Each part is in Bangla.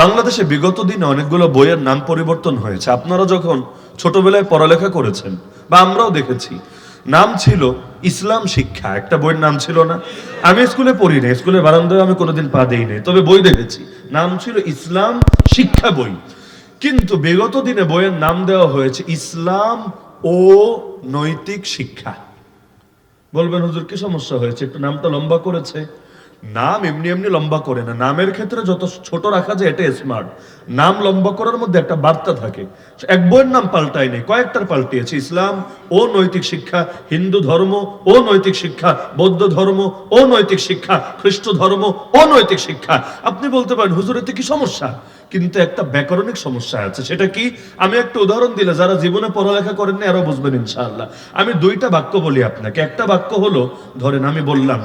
বাংলাদেশে বিগত দিনে অনেকগুলো বইয়ের নাম পরিবর্তন হয়েছে। আপনারা যখন ছোটবেলায় পড়ালেখা করেছেন, বা আমরাও দেখেছি, নাম ছিল ইসলাম শিক্ষা। একটা বইয়ের নাম ছিল না। আমি স্কুলে পড়ি না স্কুলের বারান্দায় আমি কোনোদিন পা দেই নাই। তবে বই দেখেছি, নাম ছিল ইসলাম শিক্ষা বই। কিন্তু বিগত দিনে বইয়ের নাম দেওয়া হয়েছে ইসলাম ও নৈতিক শিক্ষা। বলবেন, হুজুর, কি সমস্যা হয়েছে? একটু নামটা লম্বা করেছে। নাম এমনি এমনি লম্বা করে না। নামের ক্ষেত্রে যত ছোট রাখা যায়, এটা স্মার্ট নাম লম্বা করার মধ্যে একটা বার্তা থাকে। এক বইয়ের নাম পাল্টায় নেই, কয়েকটার পাল্টিয়েছে। ইসলাম ও নৈতিক শিক্ষা, হিন্দু ধর্ম ও নৈতিক শিক্ষা, বৌদ্ধ ধর্ম ও নৈতিক শিক্ষা, খ্রিস্ট ধর্ম ও নৈতিক শিক্ষা। আপনি বলতে পারেন, হুজুর, এতে কি সমস্যা? কিন্তু একটা ব্যাকরণিক সমস্যা আছে। সেটা কি? আমি একটা উদাহরণ দিলে যারা জীবনে পড়ালেখা করেননি আরও বুঝবেন ইনশাআল্লাহ। আমি দুইটা বাক্য বলি আপনাকে। একটা বাক্য হলো, ধরেন আমি বললাম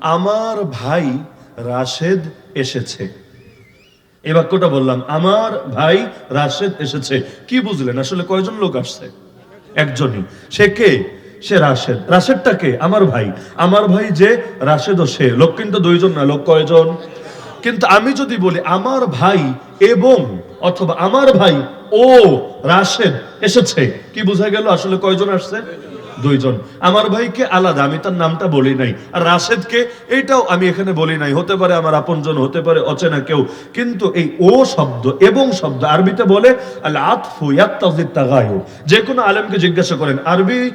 আমার ভাই রাশেদ এসেছে। এই বাক্যটা বললাম, আমার ভাই রাশেদ এসেছে। কি বুঝলেন? আসলে কয়জন লোক আসছে? একজনই। সে কে? সে রাশেদ। রাশেদটা কে? আমার ভাই। আমার ভাই যে রাশেদ ও সে। লোক কিন্তু দুইজন না লোক কয়জন? কিন্তু আমি যদি বলি, আমার ভাই এবং অথবা আমার ভাই ও রাশেদ এসেছে, কি বোঝা গেল আসলে কয়জন আসছে? দুইজন। আমার ভাইকে আলাদা, আমি তার নামটা বলি নাই। আর রাশেদকে এইটাও আমি এখানে বলি নাই। হতে পারে আমার আপন জন হতে পারে অচেনা কেউ। কিন্তু এই ও শব্দ এবং শব্দ আরবিতে বলে আল আতফু ইয়াত্তাজিত তাগায়ুর। যে কোনো আলেমকে জিজ্ঞাসা করেন, আরবি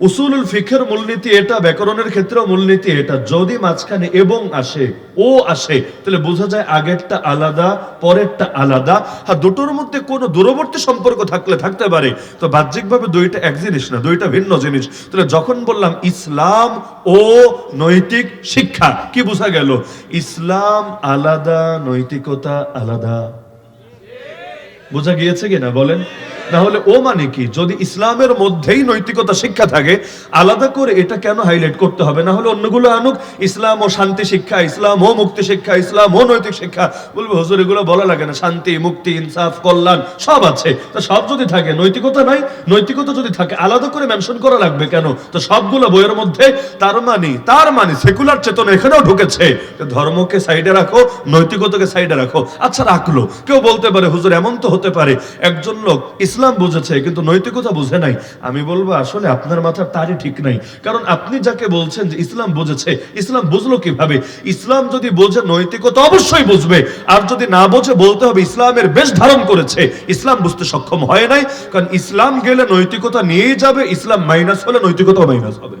উসুলুল ফিখের মূলনীতি এটা, ব্যাকরণের ক্ষেত্রেও মূলনীতি এটা। যদি মাঝখানে এবং আসে, ও আসে, তাহলে বোঝা যায় আগেরটা আলাদা, পরেরটা আলাদা। আর দুটোর মধ্যে কোনো দূরবর্তী সম্পর্ক থাকলে থাকতে পারে। তো বাহ্যিকভাবে দুইটা এক জিনিস না, দুইটা ভিন্ন জিনিস। তাহলে যখন বললাম ইসলাম ও নৈতিক শিক্ষা, কি বোঝা গেল? ইসলাম আলাদা, নৈতিকতা আলাদা। বোঝা গিয়েছে কিনা? বলেন। না হলে ও মানে কি? যদি ইসলামের মধ্যেই নৈতিকতা শিক্ষা থাকে, আলাদা করে এটা কেন হাইলাইট করতে হবে? না হলে অন্যগুলো আনুক, ইসলাম ও শান্তি শিক্ষা, ইসলাম ও মুক্তি শিক্ষা, ইসলাম ও নৈতিক শিক্ষা। বলবে, হুজুর, এগুলো বলা লাগে না। শান্তি, মুক্তি, ইনসাফ, কল্যাণ, সব আছে। তো সব যদি থাকে, নৈতিকতা নাই, নৈতিকতা যদি থাকে, আলাদা করে মেনশন করা লাগবে কেন? তো সবগুলো বইয়ের মধ্যে তার মানে তার মানে সেকুলার চেতনা এখানেও ঢুকেছে। ধর্মকে সাইডে রাখো, নৈতিকতাকে সাইডে রাখো। আচ্ছা রাখল। কেউ বলতে পারে, হুজুর, এমন তো হতে পারে। একজন লোক ইসলাম বুঝেছে, কিন্তু নৈতিকতা বুঝে নাই। আমি বলব, আসলে আপনার মাথার তারই ঠিক নাই। কারণ আপনি যাকে বলছেন যে ইসলাম বুঝেছে, ইসলাম বুঝলো কীভাবে? ইসলাম যদি বোঝে নৈতিকতা অবশ্যই বুঝবে। আর যদি না বোঝে, বলতে হবে ইসলামের বেশ ধারণ করেছে। ইসলাম বুঝতে সক্ষম হয় নাই, কারণ ইসলাম গেলে নৈতিকতা নিয়েই যাবে, ইসলাম মাইনাস হলে নৈতিকতা মাইনাস হবে।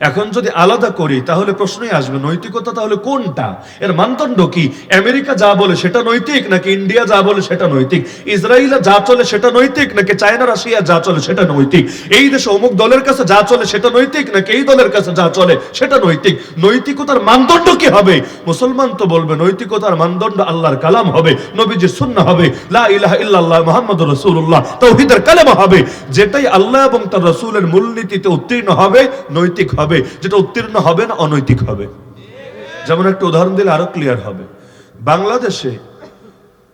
এখন যদি আলাদা করি, তাহলে প্রশ্নই আসবে, নৈতিকতা তাহলে কোনটা? এর মানদণ্ড কি? আমেরিকা যা বলে সেটা নৈতিক, নাকি ইন্ডিয়া যা বলে সেটা নৈতিক? ইসরায়েলে যা চলে সেটা নৈতিক, নাকি চায়না, রাশিয়া যা চলে সেটা নৈতিক? এই দেশে অমুক দলের কাছে যা চলে সেটা নৈতিক, নাকি এই দলের কাছে যা চলে সেটা নৈতিক? নৈতিকতার মানদণ্ড কি হবে? মুসলমান তো বলবে, নৈতিকতার মানদণ্ড আল্লাহর কালাম হবে, নবীজির সুন্নাহ হবে। লা ইলাহা ইল্লাল্লাহ মুহাম্মাদুর রাসূলুল্লাহ তাওহীদের কালেমা হবে। যেটাই আল্লাহ এবং তার রাসূলের মূলনীতিতে উত্তীর্ণ হবে, নৈতিক হবে। যেটা উত্তীর্ণ হবে না, অনৈতিক হবে। যেমন একটা উদাহরণ দিলে আরও ক্লিয়ার হবে। বাংলাদেশে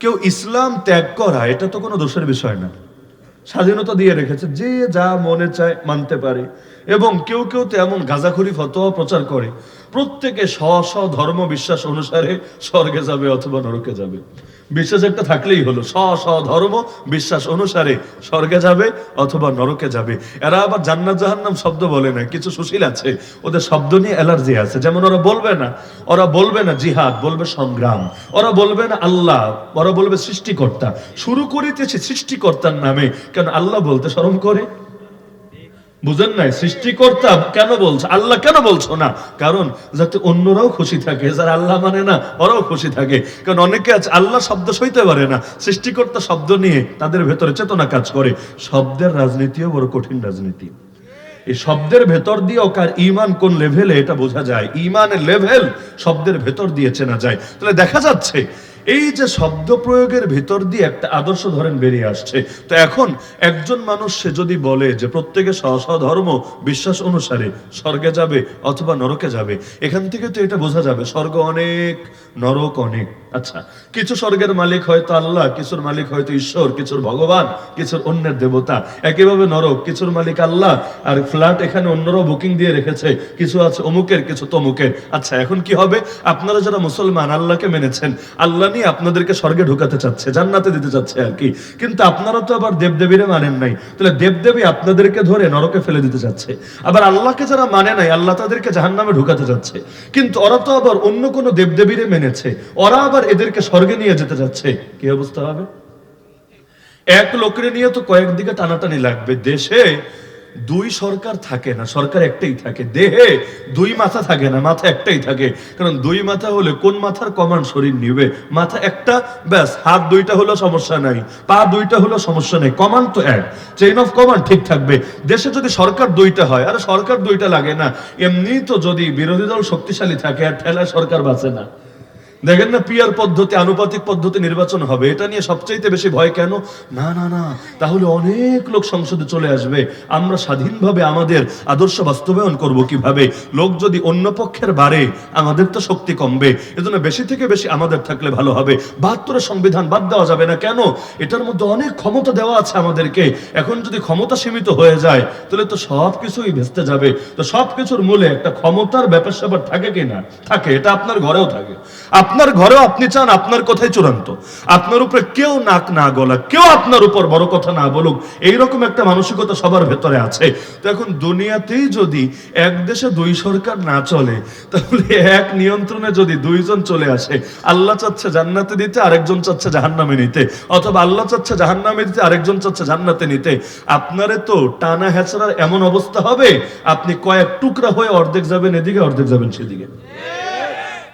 কেউ ইসলাম ত্যাগ করা, এটা তো কোনো দোষের বিষয় না। স্বাধীনতা দিয়ে রেখেছে, যে যা মনে চায় মানতে পারে। এবং কেউ কেউ তো এমন গাঁজাখুরি ফতোয়া প্রচার করে। প্রত্যেকে স্ব স্ব ধর্ম বিশ্বাস অনুসারে স্বর্গে যাবে অথবা নরকে যাবে। বিশ্বাস একটা থাকলেই হলো, স্ব স্ব ধর্ম বিশ্বাস অনুসারে স্বর্গে যাবে অথবা নরকে যাবে। এরা আবার জান্নাত জাহান্নাম শব্দ বলে না, কিছু সুশীল আছে। ওদের শব্দ নিয়ে অ্যালার্জি আছে, যেমন ওরা বলবে না, ওরা বলবে না জিহাদ, বলবে সংগ্রাম। ওরা বলবে না আল্লাহ, ওরা বলবে সৃষ্টিকর্তা। শুরু করিতেছে সৃষ্টিকর্তার নামে, কেন আল্লাহ বলতে শরম করে? বুঝেন নাই? সৃষ্টিকর্তা কেন বলছো? আল্লাহ কেন বলছো না? কারণ যাতে অন্যরাও খুশি থাকে, যারা আল্লাহ মানে না, ওরাও খুশি থাকে। কারণ অনেকে আছে, আল্লাহ শব্দ সইতে পারে না। সৃষ্টিকর্তা শব্দ নিয়ে তাদের ভেতরে চেতনা কাজ করে। শব্দের রাজনীতিও বড় কঠিন রাজনীতি। এই শব্দের ভেতর দিয়েও কার ইমান কোন লেভেলে এটা বোঝা যায়। ইমানের লেভেল শব্দের ভেতর দিয়ে চেনা যায়। তাহলে দেখা যাচ্ছে এই যে শব্দ প্রয়োগের ভিতর দিয়ে একটা আদর্শ ধরেন বেরিয়ে আসছে। তো এখন একজন মানুষ, সে যদি বলে যে প্রত্যেকে ধর্ম, বিশ্বাস অনুসারে স্বর্গে যাবে অথবা নরকে যাবে, এখান থেকে তো এটা বোঝা যাবে, স্বর্গ অনেক, নরক অনেক। আচ্ছা কিছু স্বর্গের মালিক হয়তো আল্লাহ, কিছুর মালিক হয়তো ঈশ্বর, কিছুর ভগবান, কিছুর অন্যের দেবতা। একইভাবে নরক, কিছুর মালিক আল্লাহ। আর ফ্ল্যাট এখানে অন্যরাও বুকিং দিয়ে রেখেছে। কিছু আছে অমুকের, কিছু তমুকের। আচ্ছা এখন কি হবে? আপনারা যারা মুসলমান, আল্লাহকে মেনেছেন, আল্লাহ নিয়ে আপনাদেরকে স্বর্গে ঢুকাতে চাচ্ছে, জান্নাতে দিতে চাচ্ছে আর কি। কিন্তু আপনারা তো আবার দেবদেবীরে মানেন নাই। তাহলে দেবদেবী আপনাদেরকে ধরে নরকে ফেলে দিতে চাচ্ছে। আবার আল্লাহকে যারা মানে নাই, আল্লাহ তাদেরকে জাহান্নামে ঢুকাতে চাচ্ছে। কিন্তু ওরা তো আবার অন্য কোনো দেবদেবীরে মেনেছে। ওরা আবার এদেরকে স্বর্গে নিয়ে যেতে যাচ্ছে। কি অবস্থা হবে? এক লোকের নিয়ে তো কয়েকদিকে টানাটানি লাগবে। দেশে দুই সরকার থাকে না, সরকার একটাই থাকে। দেহে দুই মাথা থাকে না, মাথা একটাই থাকে। কারণ দুই মাথা হলে কোন মাথার কমান্ড শরীর নিবে? মাথা একটা, ব্যাস, হাত দুইটা হলো সমস্যা নাই, পা দুইটা হলো সমস্যা নেই, কমান্ড তো এক। চেইন অফ কমান্ড ঠিক থাকবে। দেশে যদি সরকার দুইটা হয়, আর সরকার দুইটা লাগে না। এমনি তো যদি বিরোধী দল শক্তিশালী থাকে, আর ঠেলা সরকার বাঁচে না। দেখেন না পিয়ার পদ্ধতি, আনুপাতিক পদ্ধতি নির্বাচন হবে। এটা নিয়ে সবচাইতে বেশি ভয় কেন? না না না, তাহলে অনেক লোক সংসদে চলে আসবে। আমরা স্বাধীনভাবে আমাদের আদর্শ বাস্তবায়ন করব কীভাবে? লোক যদি অন্য পক্ষের বাড়ে, আমাদের তো শক্তি কমবে। এজন্য বেশি থেকে বেশি আমাদের থাকলে ভালো হবে। বাহাত্তরের সংবিধান বাদ দেওয়া যাবে না কেন? এটার মধ্যে অনেক ক্ষমতা দেওয়া আছে আমাদেরকে। এখন যদি ক্ষমতা সীমিত হয়ে যায়, তাহলে তো সব কিছুই ভেস্তে যাবে। তো সব কিছুর মূলে একটা ক্ষমতার ব্যাপার স্যাপার থাকে কিনা? থাকে, এটা আপনার ঘরেও থাকে। আপনার ঘরেও আপনি চান আপনার কথাই চূড়ান্ত। আপনার উপরে কেউ নাক না গলা, কেউ আপনার উপর বড় কথা না বলুক, এইরকম একটা মানসিকতা সবার ভেতরে আছে। তো এখন দুনিয়াতেই যদি এক দেশে দুই সরকার না চলে, তাহলে এক নিয়ন্ত্রণে যদি দুইজন চলে আসে, আল্লাহ চাচ্ছে জান্নাতে দিতে, আরেকজন চাচ্ছে জাহান্নামে নিতে। অথবা আল্লাহ চাচ্ছে জাহান্নামে দিতে, আরেকজন চাচ্ছে জান্নাতে নিতে। আপনারে তো টানা হেঁচড়ার এমন অবস্থা হবে, আপনি কয়েক টুকরা হয়ে অর্ধেক যাবেন এদিকে, অর্ধেক যাবেন সেদিকে।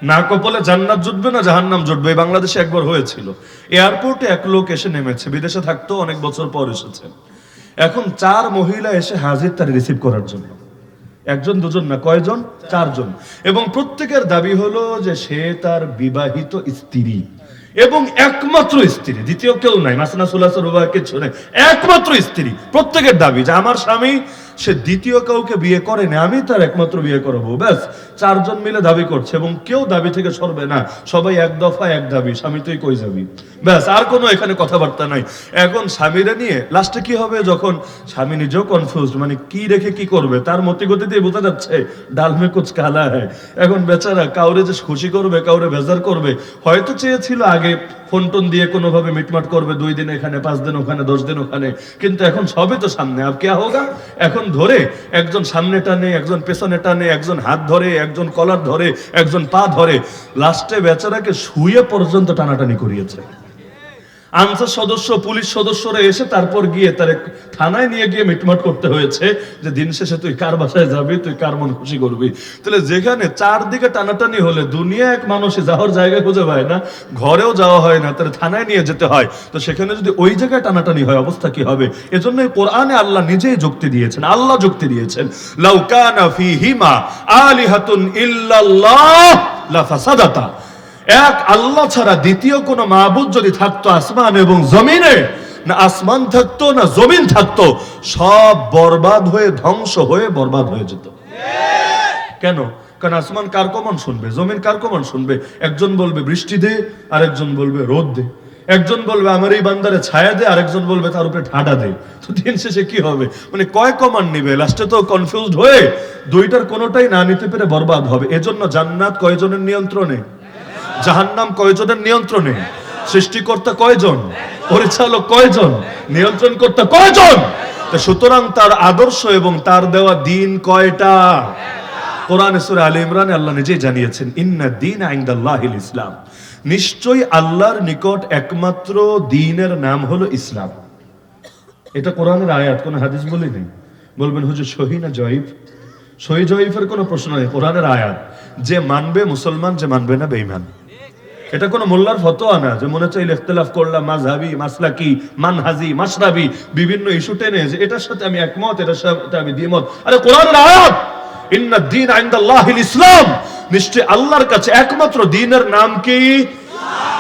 না কপালে জান্নাত জুটবে না জাহান্নাম জুটবে। বাংলাদেশে একবার হয়েছিল। এয়ারপোর্টে এক লোক এসে নেমেছে। বিদেশে থাকতো অনেক বছর পর এসেছে। এখন চার মহিলা এসে হাজির তার রিসিভ করার জন্য। একজন, দুজন না, কয়জন? চারজন। এবং প্রত্যেকের দাবি হলো যে সে তার বিবাহিত স্ত্রী। এবং একমাত্র স্ত্রী। দ্বিতীয় কেউ নাই। মাসনা সুলাসর কিছু নেই। একমাত্র স্ত্রী। প্রত্যেকের দাবি যে আমার স্বামী সে দ্বিতীয় কাউকে বিয়ে করেনি, আমি তার একমাত্র বিয়ে করব। ব্যাস, চারজন মিলে দাবি করছে এবং কেউ দাবি থেকে সরবে না। সবাই এক দফা এক দাবি, স্বামী তুই কই যাবি? ব্যাস, আর কোনো এখানে কথাবার্তা নাই। এখন স্বামীরা নিয়ে লাস্টে কি হবে যখন স্বামী নিজেও কনফিউজ মানে কি রেখে কি করবে? তার মতি গতি দিয়ে বোঝা যাচ্ছে, ডাল মে কুচ কালা হ্যায়। এখন বেচারা কাউরে যে খুশি করবে, কাউরে বেজার করবে, হয়তো চেয়েছিল আগে ফোন টোন দিয়ে কোনোভাবে মিটমাট করবে, দুই দিন এখানে, পাঁচ দিন ওখানে, দশ দিন ওখানে। কিন্তু এখন সবই তো সামনে। আর কে হোগা এখন ধরে একজন সামনে টানে, একজন পেছনে টানে, একজন হাত ধরে, একজন কলার ধরে, একজন পা ধরে, লাস্টে বেচারাকে শুয়ে পর্যন্ত টানাটানি করিয়েছে। আনসার সদস্য, পুলিশ সদস্যরা এসে তারপর গিয়ে তার থানায় নিয়ে গিয়ে মিটমাট করতে হয়েছে যে দিন শেষে তুই কার বাসায় যাবি, তুই কার মন খুশি করবি। তাহলে যেখানে চারদিকে টানাটানি হলে দুনিয়া এক মানুষ যাওয়ার জায়গা খুঁজে পায় না, ঘরেও যাওয়া হয় না, তাহলে থানায় নিয়ে যেতে হয়। তো সেখানে যদি ওই জায়গায় টানাটানি হয়, অবস্থা কি হবে? এজন্য কোরআনে আল্লাহ নিজেই যুক্তি দিয়েছেন, আল্লাহ যুক্তি দিয়েছেন লাউকানা ফিহিমা আলিহাতুন ইল্লাল্লাহ লাফাসাদাতা। এক আল্লাহ ছাড়া দ্বিতীয় কোন মাহবুদ যদি থাকতো আসমান এবং জমিনে, না আসমান থাকতো, না জমিন থাকতো, সব বরবাদ হয়ে, ধ্বংস হয়ে, বরবাদ হয়ে যেত। কেন? কারণ আসমান কার কমান শুনবে? জমিন কার কমান শুনবে? একজন বলবে বৃষ্টি দে আর একজন বলবে রোদ দে। একজন বলবে আমার এই বান্দারে ছায়া দে, আরেকজন বলবে তার উপরে ঠাডা দে। তো দিন শেষে কি হবে? মানে কয় কমান নিবে? লাস্টে তো কনফিউজড হয়ে দুইটার কোনোটাই না নিতে পেরে বরবাদ হবে। এজন্য জান্নাত কয়জনের নিয়ন্ত্রণে? জাহান্নাম কয়জনের নিয়ন্ত্রণে? সৃষ্টিকর্তা কয়জন? পরিচালক কয়জন? নিয়ন্ত্রণ কর্তা কয়জন সুতরাং তার আদর্শ এবং তার দেওয়া দিন কয়টা? কোরআন সূরা আলী ইমরানে আল্লাহ নিজেই জানিয়েছেন, ইন্না দিন আইন্দাল্লাহিল ইসলাম। নিশ্চয়ই আল্লাহর নিকট একমাত্র দিনের নাম হলো ইসলাম। এটা কোরআনের আয়াত, কোন হাদিস বলি নেই। বলবেন, হুজুর, সহি না জয়ীফ? সহি জয়ীফের কোনো প্রশ্ন নেই, কোরআনের আয়াত। যে মানবে মুসলমান, যে মানবে না বেঈমান। এটা কোনো মোল্লার ফতোয়া না যে মনে চাইলে ইখতিলাফ করলাম মাযহাবি মাসলাকি, মানহাজি মাসরাবি বিভিন্ন ইস্যু টেনে যে এটার সাথে আমি একমত, এটার সাথে আমি দ্বিমত। আরে কোরআনের আয়াত, ইন্না দ্বীন ইনদাল্লাহিল ইসলাম নিশ্চয় আল্লাহর কাছে একমাত্র দ্বীনের নাম কি?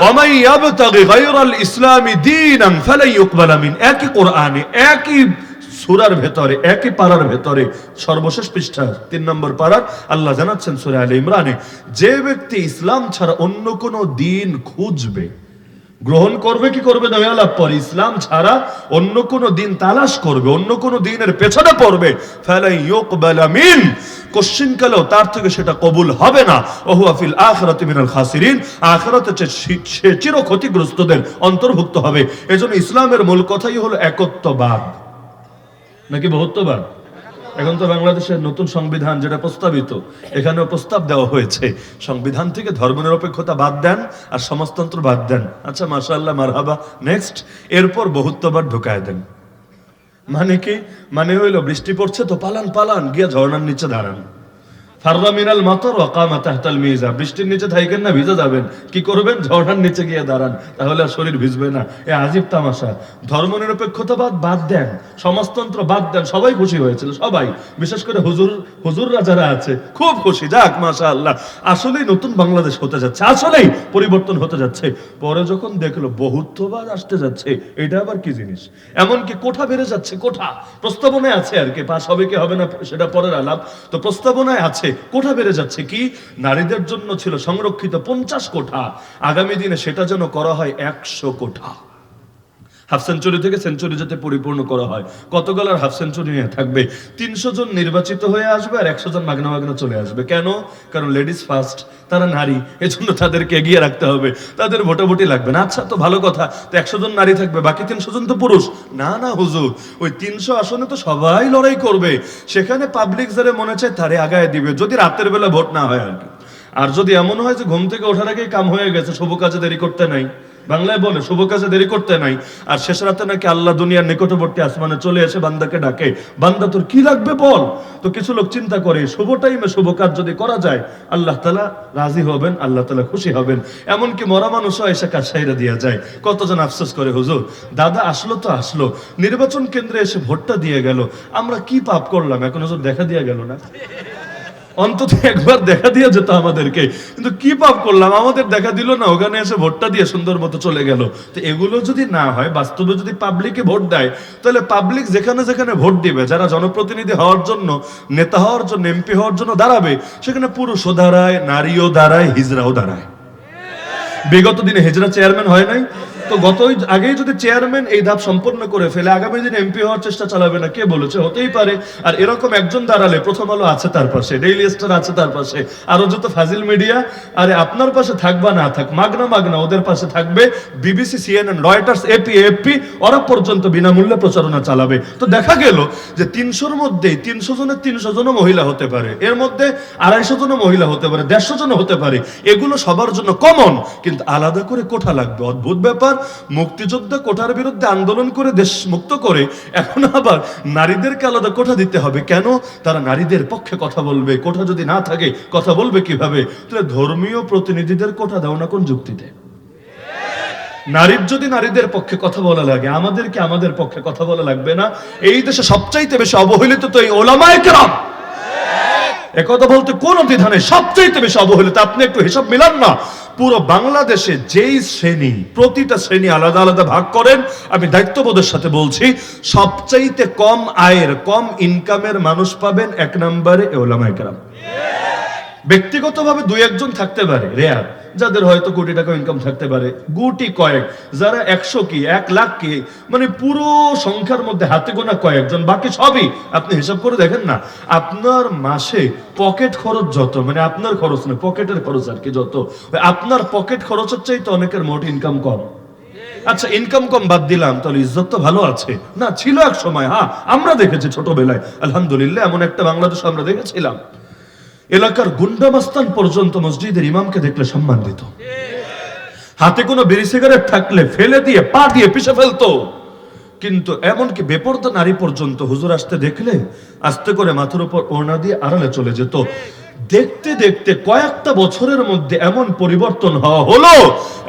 ওমাই ইয়াবতাগি গায়রাল ইসলামি দীনান ফালাই ইউকবালা মিন একই কোরআনে, একই সুরার ভেতরে, একই পাড়ার ভেতরে সর্বশেষ পৃষ্ঠা, তিন নম্বর পাড়ার, আল্লাহ জানাচ্ছেন সুরা আল ইমরানে, যে ব্যক্তি ইসলাম ছাড়া অন্য কোনো দিন খুঁজবে, গ্রহণ করবে কি করবে না লাভ পরে, ইসলাম ছাড়া অন্য কোন দিন তালাশ করবে, অন্য কোন দিনের পেছনে পড়বে, ফালাই কোশ্চিন কালেও তার থেকে সেটা কবুল হবে না, ওহুয়া ফিল আখিরাতি মিনাল খাসিরিন, আখিরাতে সে চির ক্ষতিগ্রস্তদের অন্তর্ভুক্ত হবে, এজন্য ইসলামের মূল কথাই হলো একত্ববাদ। নাকি বহুত্ববাদ? এখন তো বাংলাদেশের নতুন সংবিধান যেটা প্রস্তাবিত, এখানেও প্রস্তাব দেওয়া হয়েছে। সংবিধান থেকে ধর্মনিরপেক্ষতা বাদ দেন আর সমাজতন্ত্র বাদ দেন। আচ্ছা মাশাল্লাহ মারহাবা। নেক্সট এরপর বহুত্ববাদ ঢুকায় দেন। মানে কি? মানে হইল বৃষ্টি পড়ছে তো পালান পালান, গিয়া ঝর্নার নিচে দাঁড়ান। ফাররা তাহতাল মিজা বৃষ্টির নিচে থাইকেন না যাবেন। কি করবেন? ঝর্ণার নিচে গিয়ে দাঁড়ান, তাহলে শরীর ভিজবে না। এ আজীব তামাশা। বাদ দেন, সমাজতন্ত্র বাদ দেন, সবাই খুশি হয়েছিল, সবাই। বিশেষ করে হুজুর আছে, খুব খুশি। যাক মাশা আল্লাহ আসলেই নতুন বাংলাদেশ হতে যাচ্ছে, আসলেই পরিবর্তন হতে যাচ্ছে। পরে যখন দেখল বহুত্ববাদ আসতে যাচ্ছে, এটা আবার কি জিনিস? এমনকি কোঠা বেড়ে যাচ্ছে, কোঠা। প্রস্তাবনায় আছে আর কি পাস হবে কি হবে না, সেটা পরের আলাপ। তো প্রস্তাবনায় আছে কোঠা বেড়ে যাচ্ছে কি? নারীদের জন্য ছিল সংরক্ষিত পঞ্চাশ কোঠা। আগামী দিনে সেটা যেন করা হয় একশো কোঠা। হাফ সেঞ্চুরি থেকে সেঞ্চুরি যাতে পরিপূর্ণ করা হয়। কত গলার হাফ সেঞ্চুরি নিয়ে থাকবে? তিনশো জন নির্বাচিত হয়ে আসবে আর একশো জন মাগনা মাগনা চলে আসবে। কেন? কারণ লেডিস ফার্স্ট তারা নারী, এজন্য তাদেরকে এগিয়ে রাখতে হবে। তাদের ভোটাভুটি লাগবে না। আচ্ছা তো ভালো কথা। তো একশো জন নারী থাকবে, বাকি তিনশো জন তো পুরুষ। না না, হুজুর। ওই তিনশো আসনে তো সবাই লড়াই করবে। সেখানে পাবলিক যারা মনে চায় তারে আগায় দিবে, যদি রাতের বেলা ভোট না হয় আর কি। আর যদি এমন হয় যে ঘুম থেকে ওঠার আগেই কাম হয়ে গেছে, শুভ কাজে দেরি করতে নাই। বাংলায় বলে, শুভ কাজে দেরি করতে নাই। আর শেষ রাতে নাকি আল্লাহ দুনিয়ার নিকটবর্তী আসমানে চলে এসে বান্দাকে ডাকে। বান্দা, তোর কি লাগবে বল? তো কিছু লোক চিন্তা করে, শুভ টাইমে শুভ কাজ যদি করা যায়, আল্লাহ তালা রাজি হবেন, আল্লাহ তালা খুশি হবেন। এমনকি মরা মানুষও এসে কাজ সাইরা দিয়া যায়। কতজন আফসোস করে, হুজুর? দাদা আসলো তো আসলো। নির্বাচন কেন্দ্রে এসে ভোটটা দিয়ে গেল। আমরা কি পাপ করলাম? এখন হুজুর দেখা দিয়ে গেল না? অন্তত একবার দেখা দিয়ে যেত আমাদেরকে। কিন্তু কি পাপ করলাম? আমাদের দেখা দিল না, ওখানে এসে ভোটটা দিয়ে সুন্দর মতো চলে গেল। তো এগুলো যদি না হয়, বাস্তবে যদি পাবলিকে ভোট দেয়, তাহলে পাবলিক যেখানে যেখানে ভোট দিবে, যারা জনপ্রতিনিধি হওয়ার জন্য, নেতা হওয়ার জন্য এমপি হওয়ার জন্য দাঁড়াবে, সেখানে পুরুষও দাঁড়ায় নারীও দাঁড়ায় হিজড়াও দাঁড়ায়। বিগত দিনে হেজরা চেয়ারম্যান হয় নাই? তো গত আগেই যদি চেয়ারম্যান এই ধাপ সম্পন্ন করে ফেলে, আগামী দিন এমপি হওয়ার চেষ্টা চালাবে না, কে বলেছে? হতেই পারে। আর এরকম একজন দাঁড়ালে প্রথম আলো আছে তার পাশে, ডেইলি স্টার আছে তার পাশে। আরও যত ফাজিল মিডিয়া, আরে আপনার পাশে থাকবা না থাক, মাগনা মাগনা ওদের পাশে থাকবে BBC, CNN, Reuters, AP AP ওরা পর্যন্ত বিনামূল্যে প্রচারণা চালাবে। তো দেখা গেল যে তিনশোর মধ্যেই তিনশো জনের তিনশো জনও মহিলা হতে পারে, এর মধ্যে আড়াইশো জনও মহিলা হতে পারে, দেড়শো জনও হতে পারে। এগুলো সবার জন্য কমন কিন্তু আলাদা করে কোঠা লাগবে। অদ্ভুত ব্যাপার মুক্তিযোদ্ধা কোঠার বিরুদ্ধে আন্দোলন করে দেশ মুক্ত করে, এখন আবার নারীদেরকে আলাদা কোঠা দিতে হবে। কেন? তারা নারীদের পক্ষে কথা বলবে, কোঠা যদি না থাকে, কথা বলবে কীভাবে? তাহলে ধর্মীয় প্রতিনিধিদের কোঠা দাও না কোন যুক্তিতে? নারীর যদি নারীদের পক্ষে কথা বলা লাগে, আমাদেরকে আমাদের পক্ষে কথা বলা লাগবে না। এই দেশে সবচাইতে বেশি অবহেলিত তো এই ওলামায় কেরাম। একথা বলতে কোন দ্বিধা সবচাইতে বেশি অবহেলিত। আপনি একটু হিসাব মিলান না। পুরো বাংলাদেশে যেই শ্রেণি, প্রতিটা শ্রেণি আলাদা আলাদা ভাগ করেন, আমি দায়িত্ববোধের সাথে বলছি, সবচাইতে কম আয়ের, কম ইনকামের মানুষ পাবেন এক নম্বরে ওলামায় কেরাম। ব্যক্তিগতভাবে দুই একজন থাকতে পারে রেয়ার যাদের হয়তো কোটি টাকা ইনকাম থাকতে পারে, গুটি কয়েক, যারা একশো কি, এক লাখ কি মানে পুরো সংখ্যার মধ্যে হাতে গোনা কয়েকজন, বাকি সবই আপনি হিসাব করে দেখেন না, আপনার মাসে পকেট খরচ যত মানে আপনার খরচ না পকেটের খরচ আর কি যত, আপনার পকেট খরচের চাইতে অনেকের মোট ইনকাম কম। আচ্ছা ইনকাম কম বাদ দিলাম, তাহলে ইজ্জত তো ভালো আছে। না, ছিল এক সময় হ্যাঁ আমরা দেখেছি ছোটবেলায়, আলহামদুলিল্লাহ, এমন একটা বাংলাদেশ আমরা দেখেছিলাম। এলাকার গুন্ডামাস্তান পর্যন্ত মসজিদের ইমামকে দেখলে সম্মান দিত। হাতে কোনো বিড়ি সিগারেট থাকলে ফেলে দিয়ে, পা দিয়ে পিছে ফেলতো। কিন্তু এমনকি বেপর্দা নারী পর্যন্ত হুজুর আসতে দেখলে আস্তে করে মাথার উপর ওড়না দিয়ে আড়ালে চলে যেত। দেখতে দেখতে কয়েকটা বছরের মধ্যে এমন পরিবর্তন হওয়া হলো,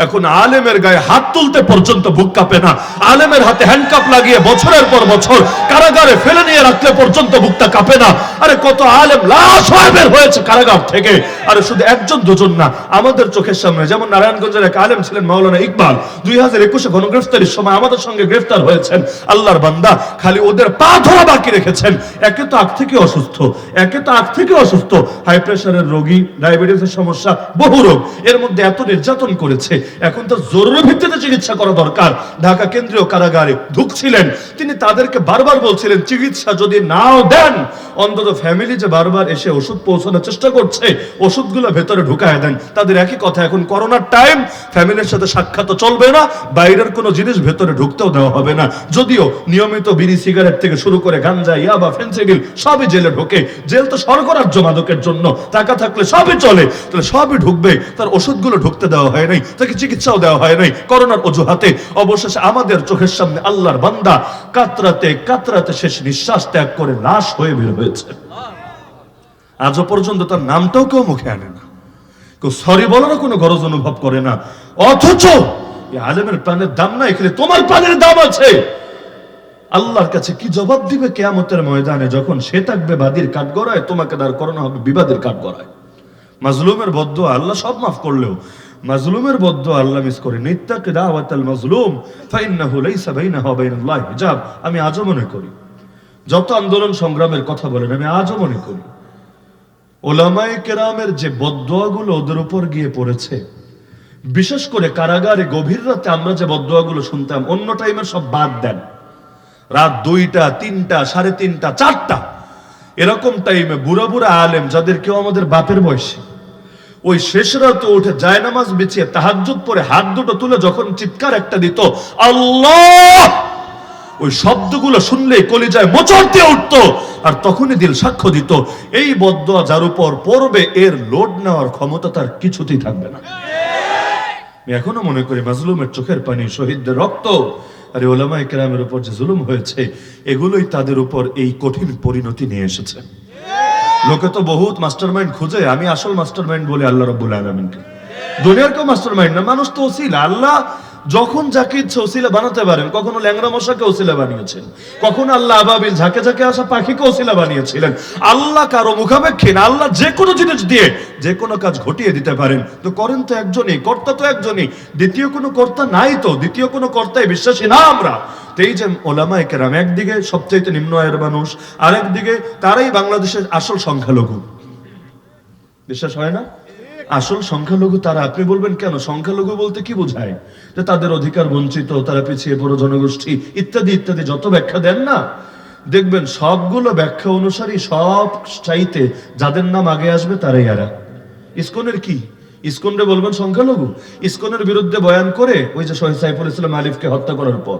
এখন আলেমের গায়ে হাত তুলতে পর্যন্ত বুক কাঁপে না। আলেমের হাতে হ্যান্ডকাপ লাগিয়ে বছরের পর বছর কারাগারে ফেলে নিয়ে রাখলে পর্যন্ত বুকটা কাঁপে না। আরে কত আলেম লাশ হয়ে বের হয়েছে কারাগার থেকে। আরে শুধু একজন দুজন না, আমাদের চোখের সামনে যেমন নারায়ণগঞ্জের এক আলেম ছিলেন মাওলানা ইকবাল, দুই হাজার একুশে গণগ্রেফতারির সময় আমাদের সঙ্গে গ্রেফতার হয়েছেন। আল্লাহর বান্দা, খালি ওদের পা ধরা বাকি রেখেছেন। একে তো আগ থেকে অসুস্থ, একে তো আগ থেকে অসুস্থ। হাই প্রেশারের রোগী ডায়াবেটিসের সমস্যা, বহু রোগ। এর মধ্যে এত নির্যাতন করেছে, এখন তো জরুরি ভিত্তিতে চিকিৎসা করা দরকার। ঢাকা কেন্দ্রীয় কারাগারে ঢুকছিলেন। তিনি তাদেরকে বারবার বলছিলেন, চিকিৎসা যদি নাও দেন, অন্তত ফ্যামিলি যে বারবার এসে ওষুধ পৌঁছানোর চেষ্টা করছে, ওষুধগুলো ভেতরে ঢুকায় দেন। তাদের একই কথা, এখন করোনার টাইম ফ্যামিলির সাথে সাক্ষাৎ চলবে না, বাইরের কোনো জিনিস ভেতরে ঢুকতেও দেওয়া হবে না। যদিও নিয়মিত বিড়ি সিগারেট থেকে শুরু করে গাঞ্জা, ইয়াবা ফেন্সিডিল সবই জেলে ঢোকে। জেল তো সরকরাজ্য মাদকের জন্য। টাকা থাকলে সবই চলে। তাহলে সবই ঢুকবে তার ওষুধগুলো ঢুকতে দেওয়া হয় নাই, তাকে চিকিৎসাও দেওয়া হয় নাই, করোনার অজুহাতে। অবশেষে আমাদের চোখের সামনে আল্লাহর বান্দা কাতরাতে কাতরাতে শেষ নিঃশ্বাস ত্যাগ করে লাশ হয়ে বের হয়েছে। আজও পর্যন্ত তার নামটাও কেউ মুখে আনে না। কেউ সরি বলারও কোনো গরজ অনুভব করে না। অথচ আলেমের প্রাণের দাম না এখানে তোমার প্রাণের দাম আছে। আল্লাহর কাছে কি জবাব দিবে কেয়ামতের ময়দানে যখন সে থাকবে বাদির কাঠ গড়ায় তোমাকে দাঁড় করানো হবে বিবাদের কাঠ গড়ায় মাজলুমের বদ্ধ আল্লাহ সব মাফ করলেও, মাজলুমের বদ্ধ আল্লাহ মিস করে নিত্যাকে দাওয়াতাল মাজলুম, ফাইন্নাহু লাইসা বাইনাহু বাইনাল্লাহি হিজাব। আমি আজও মনে করি, যত আন্দোলন সংগ্রামের কথা বলেন, আমি আজও মনে করি, ওলামায়ে কেরামের যে বদোয়াগুলো ওদের উপর গিয়ে পড়েছে, বিশেষ করে কারাগারে গভীর রাতে আমরা যে বদোয়াগুলো শুনতাম, অন্য টাইমের সব বাদ দেন। রাত দুইটা, তিনটা, সাড়ে তিনটা, চারটা। এরকম টাইমে বুড়া বুড়া আলেম যাদের কেউ আমাদের বাপের বয়সী, ওই শেষ রাতে উঠে জায়নামাজ বিছিয়ে তাহাজ্জুদ পরে হাত দুটো তুলে যখন চিৎকার একটা দিত, আল্লাহ! ওই শব্দগুলো শুনলেই কলিজায় মোচড় দিয়ে উঠতো আর তখনই দিল সাক্ষ্য দিত, এই বদয়া যার উপর পড়বে, এর লোড নেওয়ার ক্ষমতা তার কিছুতেই থাকবে না। এখনও মনে করি মাজলুমের চোখের পানি শহীদদের রক্ত। আর ওলামা একরামের উপর যে জুলুম হয়েছে, এগুলোই তাদের উপর এই কঠিন পরিণতি নিয়ে এসেছে। লোকে তো বহুত মাস্টার মাইন্ড খুঁজে, আমি আসল মাস্টার মাইন্ড বলে আল্লাহ রব্বুল আলমিনকে। দুনিয়ার কেউ মাস্টার মাইন্ড না, মানুষ তো ওসিল। আল্লাহ যখন যাকে ইচ্ছে ওসিলা বানাতে পারেন, কখনো ল্যাংরা মশাকে ওসিলা বানিয়েছেন, কখনো আল্লাহ আবাবিল ঝাঁকে ঝাঁকে আসা পাখিকে ওসিলা বানিয়েছিলেন, আল্লাহ কারও মুখাপেক্ষী না, আল্লাহ যে কোনো জিনিস দিয়ে যে কোনো কাজ ঘটিয়ে দিতে পারেন। তো করেন তো একজনই, কর্তা তো একজনই, দ্বিতীয় কোনো কর্তা নাই তো, দ্বিতীয় কোনো কর্তায় বিশ্বাসী না আমরা। এই যে ওলামায় কেরাম, একদিকে সবচাইতে নিম্ন আয়ের মানুষ, আরেকদিকে তারাই বাংলাদেশের আসল সংখ্যালঘু। বিশ্বাস হয় না? আসল সংখ্যালঘু তারা, আপনি বলবেন কেন? সংখ্যালঘু বলতে কি বোঝায়? যে তাদের অধিকার বঞ্চিত, তারা পিছিয়ে পড়ো জনগোষ্ঠী, ইত্যাদি ইত্যাদি, যত ব্যাখ্যা দেন না, দেখবেন সবগুলো ব্যাখ্যা অনুসারী সব চাইতে যাদের নাম আগে আসবে তারাই এরা। ইসকনের কি? ইসকনরে বলবেন সংখ্যালঘু? ইসকনের বিরুদ্ধে বয়ান করে ওই যে শহীদ সাইফুল ইসলাম আলিফকে হত্যা করার পর।